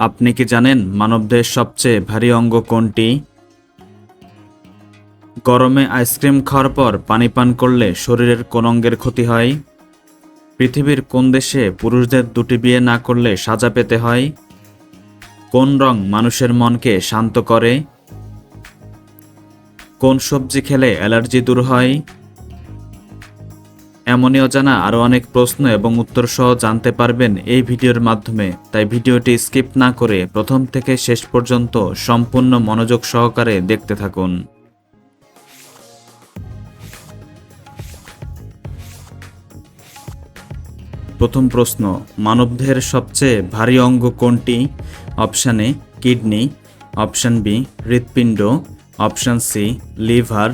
আপনি কি জানেন মানবদের সবচেয়ে ভারী অঙ্গ কোনটি? গরমে আইসক্রিম খাওয়ার পর পানি পান করলে শরীরের কোন অঙ্গের ক্ষতি হয়? পৃথিবীর কোন দেশে পুরুষদের দুটি বিয়ে না করলে সাজা পেতে হয়? কোন রং মানুষের মনকে শান্ত করে? কোন সবজি খেলে অ্যালার্জি দূর হয়? এমনই অজানা আরও অনেক প্রশ্ন এবং উত্তর সহ জানতে পারবেন এই ভিডিওর মাধ্যমে। তাই ভিডিওটি স্কিপ না করে প্রথম থেকে শেষ পর্যন্ত সম্পূর্ণ মনোযোগ সহকারে দেখতে থাকুন। প্রথম প্রশ্ন, মানবদেহের সবচেয়ে ভারী অঙ্গ কোনটি? অপশান কিডনি, অপশান বি, হৃৎপিণ্ড, option C, liver,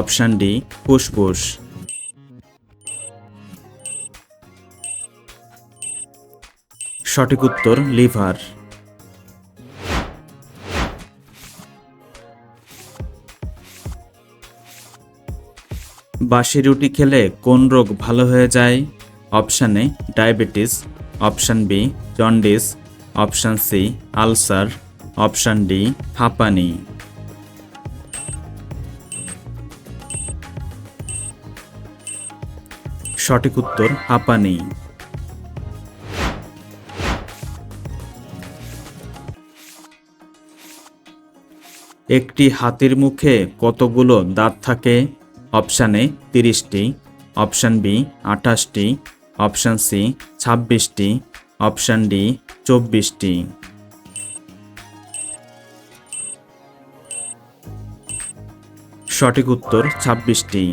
option D, ফুসফুস। সঠিক উত্তর লিভার। বাসি রুটি খেলে কোন রোগ ভালো হয়ে যায়? Option A, diabetes, option B, jaundice, option C, ulcer, option D, হাঁপানি। সঠিক উত্তর হাঁপানি। একটি হাতির মুখে কতগুলো দাঁত থাকে? অপশান এ তিরিশটি, অপশান বি আঠাশটি, অপশান সি ছাব্বিশটি, অপশান ডি চব্বিশটি। সঠিক উত্তর ছাব্বিশটি।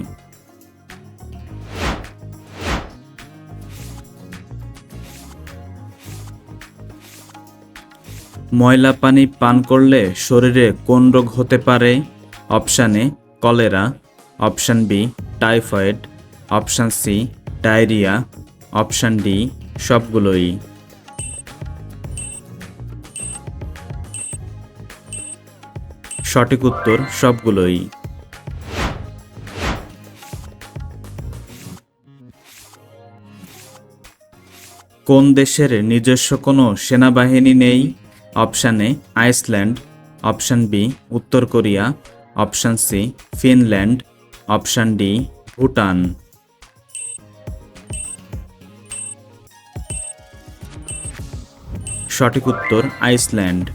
ময়লা পানি পান করলে শরীরে কোন রোগ হতে পারে? Option A, cholera. Option B, typhoid. Option C, diarrhoea. Option D, সবগুলোই। সঠিক উত্তর, সবগুলোই। কোন দেশের নিজস্ব কোনো সেনাবাহিনী নেই? Option A, Iceland, option B, উত্তর Korea, option C, Finland, option D, Bhutan. সঠিক উত্তর, আইসল্যান্ড।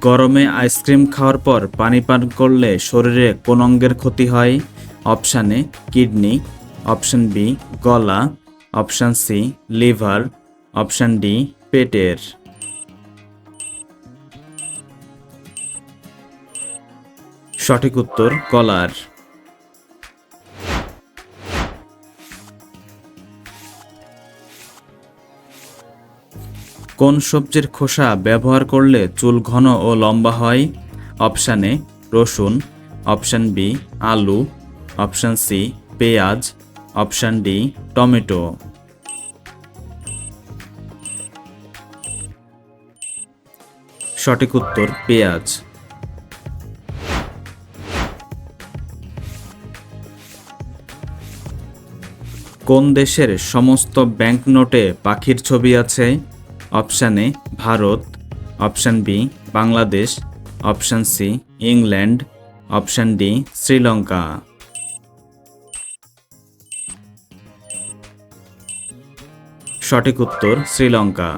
গরমে আইসক্রিম খাওয়ার পর পানি পান করলে শরীরে কোন অঙ্গের ক্ষতি হয়? অপশান কিডনি অপশান বি, গলা, option C, liver, option D, পেটের। সঠিক উত্তর, গলার। কোন সবজির খোসা ব্যবহার করলে চুল ঘন ও লম্বা হয়? অপশান এ, রসুন। অপশান বি, আলু। অপশান সি, পেঁয়াজ। অপশান ডি টমেটো সঠিক উত্তর, পেঁয়াজ। কোন দেশের সমস্ত ব্যাংকনোটে পাখির ছবি আছে? Option A Bharat. Option B Bangladesh. Option C England. Option D Sri Lanka. সঠিক উত্তর শ্রীলঙ্কা।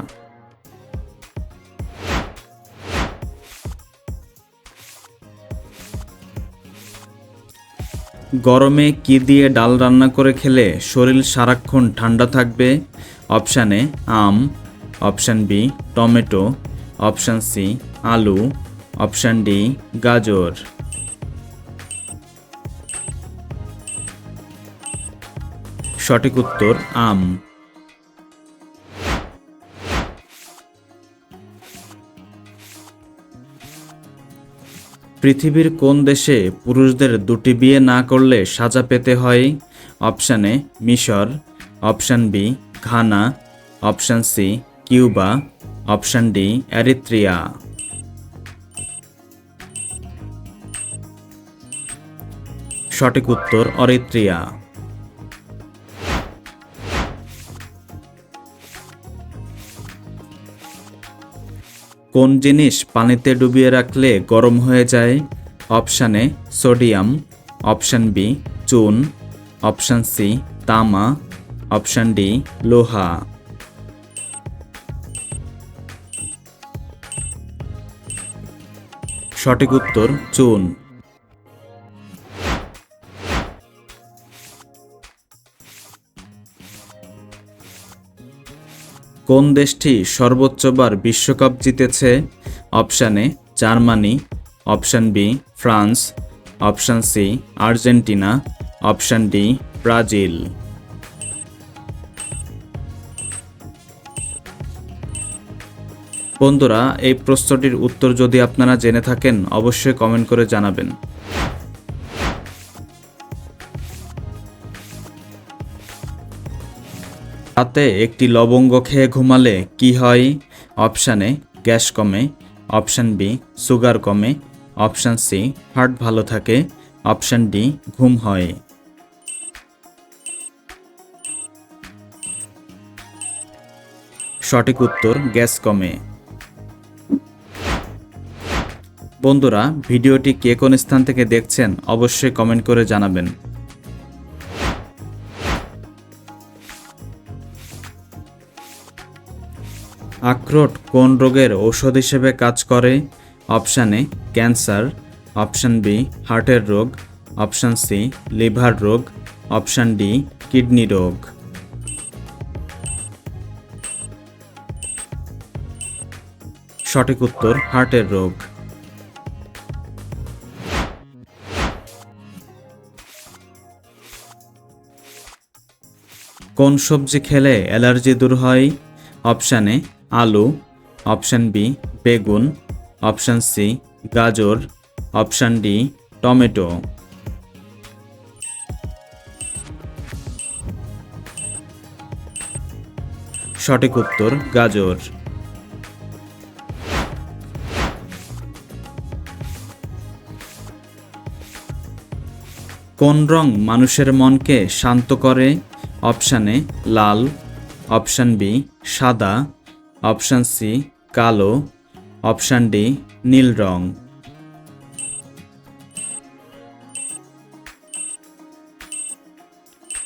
গরমে কি দিয়ে ডাল রান্না করে খেলে শরীর সারাক্ষণ ঠান্ডা থাকবে? Option A, um. Option B, tomato. Option C, আলু। অপশান ডি, গাজর। সঠিক উত্তর, আম। পৃথিবীর কোন দেশে পুরুষদের দুটি বিয়ে না করলে সাজা পেতে হয়? অপশান এ, মিশর। Option B, Ghana. Option C, Cuba. Option D Eritrea সঠিক উত্তর, অরিত্রিয়া। কোন জিনিস পানিতে ডুবিয়ে রাখলে গরম হয়ে যায়? Option A sodium. Option B, চুন। অপশান সি, তামা। অপশান ডি, লোহা। সঠিক উত্তর, চুন। কোন দেশটি সর্বোচ্চবার বিশ্বকাপ জিতেছে? Option A, Germany. Option B, France. Option C, Argentina. Option D, Brazil. বন্ধুরা, এই প্রশ্নটির উত্তর যদি আপনারা জেনে থাকেন, অবশ্যই কমেন্ট করে জানাবেন। রাতে একটি লবঙ্গ খেয়ে ঘুমালে কি হয়? অপশান এ, গ্যাস কমে। অপশান বি, সুগার কমে। অপশান সি, হার্ট ভালো থাকে। অপশান ডি, ঘুম হয়। সঠিক উত্তর, গ্যাস কমে। বন্ধুরা, ভিডিওটি কে কোন স্থান থেকে দেখছেন অবশ্যই কমেন্ট করে জানাবেন। আখরোট কোন রোগের ঔষধ হিসেবে কাজ করে? Option A, cancer. Option B, হার্টের রোগ। অপশান সি, লিভার রোগ। অপশান ডি, কিডনি রোগ। সঠিক উত্তর, হার্টের রোগ। কোন সবজি খেলে অ্যালার্জি দূর হয়? অপশান আলু অপশান বি বেগুন অপশান সি গাজর অপশান ডি টমেটো। সঠিক উত্তর, গাজর। কোন রং মানুষের মনকে শান্ত করে? অপশানে লাল। অপশান বি সাদা। অপশান সি, কালো। অপশান ডি, নীল রং।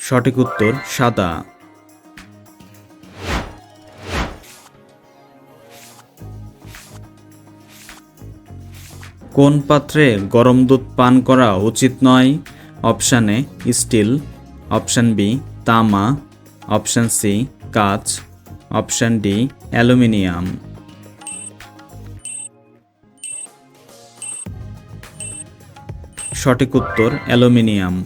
সঠিক উত্তর, সাদা। কোন পাত্রে গরম দুধ পান করা উচিত নয়? Option steel. অপশান বি, তামা। অপশান সি, কাচ। Option D, aluminium. সঠিক উত্তর, অ্যালুমিনিয়াম।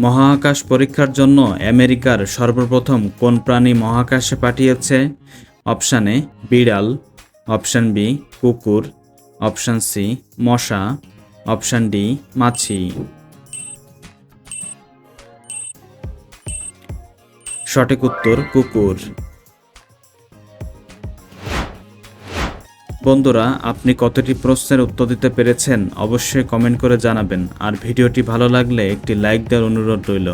মহাকাশ পরীক্ষার জন্য আমেরিকার সর্বপ্রথম কোন প্রাণী মহাকাশে পাঠিয়েছে? অপশান এ, বিড়াল। অপশান বি, কুকুর। অপশান সি, মশা। অপশান ডি, মাছি। সঠিক উত্তর, কুকুর। বন্ধুরা, আপনি কতটি প্রশ্নের উত্তর দিতে পেরেছেন অবশ্যই কমেন্ট করে জানাবেন। আর ভিডিওটি ভালো লাগলে একটি লাইক দেওয়ার অনুরোধ রইল।